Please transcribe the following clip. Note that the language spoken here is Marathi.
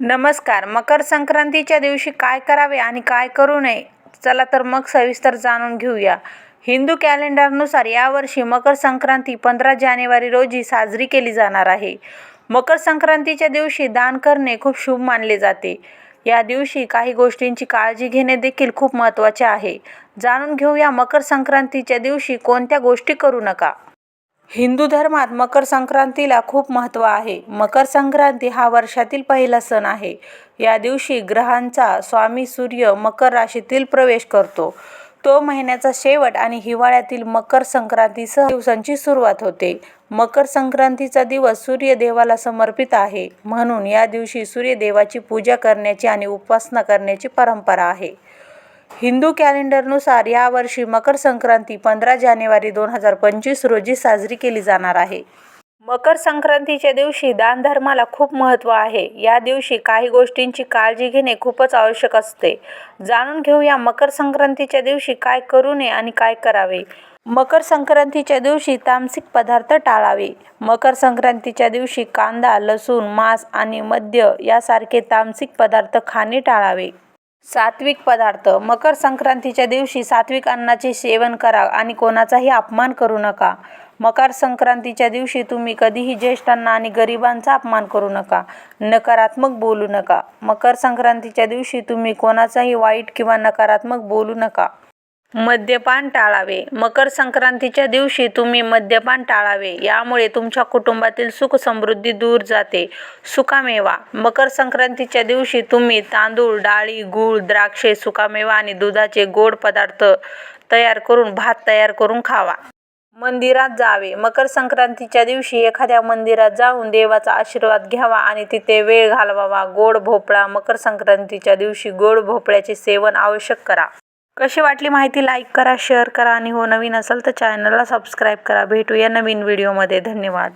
नमस्कार. मकर संक्रांतीच्या दिवशी काय करावे आणि काय करू नये? चला तर मग सविस्तर जाणून घेऊया. हिंदू कॅलेंडरनुसार यावर्षी मकर संक्रांती पंधरा जानेवारी रोजी साजरी केली जाणार आहे. मकर संक्रांतीच्या दिवशी दान करणे खूप शुभ मानले जाते. या दिवशी काही गोष्टींची काळजी घेणे देखील खूप महत्त्वाचे आहे. जाणून घेऊया मकर संक्रांतीच्या दिवशी कोणत्या गोष्टी करू नका? हिंदू धर्मात मकर संक्रांतीला खूप महत्त्व आहे. मकर संक्रांती हा वर्षातील पहिला सण आहे. या दिवशी ग्रहांचा स्वामी सूर्य मकर राशीतील प्रवेश करतो. तो महिन्याचा शेवट आणि हिवाळ्यातील मकर संक्रांतीसह दिवसांची सुरुवात होते. मकर संक्रांतीचा दिवस सूर्यदेवाला समर्पित आहे. म्हणून या दिवशी सूर्यदेवाची पूजा करण्याची आणि उपासना करण्याची परंपरा आहे. हिंदू कॅलेंडरनुसार यावर्षी मकर संक्रांती पंधरा जानेवारी दोन हजार पंचवीस रोजी साजरी केली जाणार आहे. मकर संक्रांतीच्या दिवशी दानधर्माला खूप महत्त्व आहे. या दिवशी काही गोष्टींची काळजी घेणे खूपच आवश्यक असते. जाणून घेऊया मकर संक्रांतीच्या दिवशी काय करू नये आणि काय करावे. मकर संक्रांतीच्या दिवशी तामसिक पदार्थ टाळावे. मकर संक्रांतीच्या दिवशी कांदा लसूण मांस आणि मद्य यासारखे तामसिक पदार्थ खाणे टाळावे. सात्विक पदार्थ. मकर संक्रांतीच्या दिवशी सात्विक अन्नाचे सेवन करा आणि कोणाचाही अपमान करू नका. मकर संक्रांतीच्या दिवशी तुम्ही कधीही ज्येष्ठांना आणि गरिबांचा अपमान करू नका. नकारात्मक बोलू नका. मकर संक्रांतीच्या दिवशी तुम्ही कोणाचाही वाईट किंवा नकारात्मक बोलू नका. मद्यपान टाळावे. मकर संक्रांतीच्या दिवशी तुम्ही मद्यपान टाळावे. यामुळे तुमच्या कुटुंबातील सुख समृद्धी दूर जाते. सुकामेवा. मकर संक्रांतीच्या दिवशी तुम्ही तांदूळ डाळी गूळ द्राक्षे सुकामेवा आणि दुधाचे गोड पदार्थ तयार करून भात तयार करून खावा. मंदिरात जावे. मकर संक्रांतीच्या दिवशी एखाद्या मंदिरात जाऊन देवाचा आशीर्वाद घ्यावा आणि तिथे वेळ घालवावा. गोड भोपळा. मकर संक्रांतीच्या दिवशी गोड भोपळ्याचे सेवन आवश्यक करा. कशी वाटली माहिती लाईक करा शेअर करा आणि हो नवीन असेल तर चॅनलला सबस्क्राईब करा. भेटूया नवीन व्हिडिओमध्ये धन्यवाद.